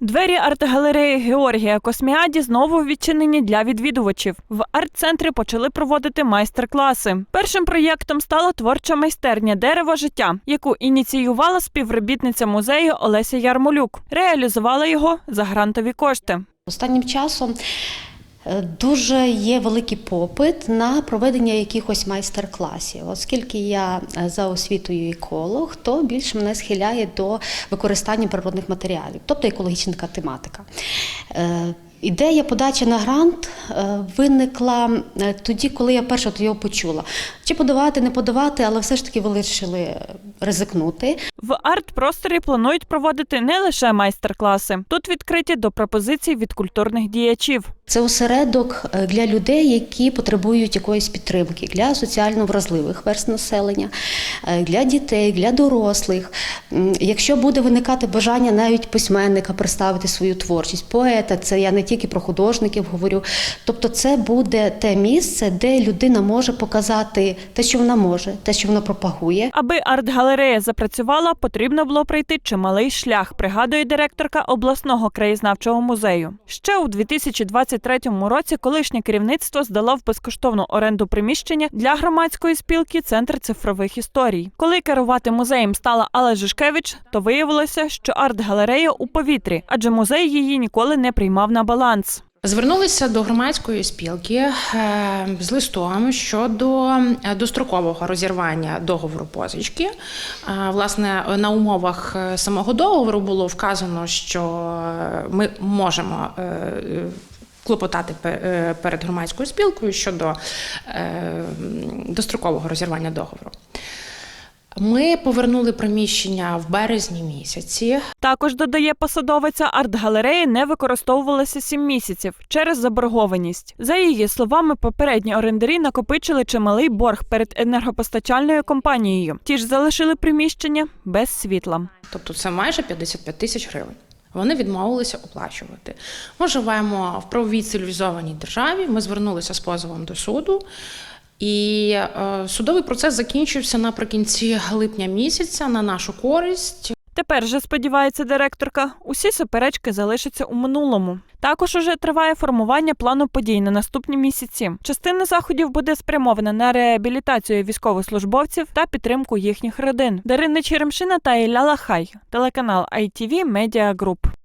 Двері арт-галереї Георгія Косміаді знову відчинені для відвідувачів. В арт-центрі почали проводити майстер-класи. Першим проєктом стала творча майстерня Дерево життя, яку ініціювала співробітниця музею Олеся Ярмолюк. Реалізувала його за грантові кошти. Останнім часом дуже є великий попит на проведення якихось майстер-класів. Оскільки я е, за освітою еколог, то більше мене схиляє до використання природних матеріалів, тобто екологічна тематика. Е, Ідея подачі на грант е, виникла е, тоді, коли я перше його почула. Чи подавати, не подавати, але все ж таки вирішили ризикнути. В арт-просторі планують проводити не лише майстер-класи. Тут відкриті до пропозицій від культурних діячів. Це осередок е, для людей, які потребують якоїсь підтримки, для соціально вразливих верст населення, е, для дітей, для дорослих. Якщо буде виникати бажання навіть письменника представити свою творчість, поета, це я не тільки про художників говорю. Тобто, це буде те місце, де людина може показати те, що вона може, те, що вона пропагує. Аби арт-галерея запрацювала, потрібно було пройти чималий шлях, пригадує директорка обласного краєзнавчого музею. Ще у 2023 році колишнє керівництво здало в безкоштовну оренду приміщення для громадської спілки Центр цифрових історій. Коли керувати музеєм стала Алла Жишкевич, то виявилося, що арт-галерея у повітрі, адже музей її ніколи не приймав на баланс. Звернулися до громадської спілки е, з листом щодо е, дострокового розірвання договору позички. Е, Власне, на умовах самого договору було вказано, що ми можемо. Клопотати е, перед громадською спілкою щодо е, дострокового розірвання договору. Ми повернули приміщення в березні місяці. Також додає посадовиця, арт-галереї не використовувалася сім місяців через заборгованість. За її словами, попередні орендарі накопичили чималий борг перед енергопостачальною компанією. Ті ж залишили приміщення без світла. Тобто це майже 55 тисяч гривень. Вони відмовилися оплачувати. Ми живемо в правовій цивілізованій державі. Ми звернулися з позовом до суду, і е, судовий процес закінчився наприкінці липня місяця на нашу користь. Тепер же сподівається директорка, усі суперечки залишаться у минулому. Також уже триває формування плану подій на наступні місяці. Частина заходів буде спрямована на реабілітацію військовослужбовців та підтримку їхніх родин. Дарина Черемшина та Ілля Лахай, телеканал ITV Media Group.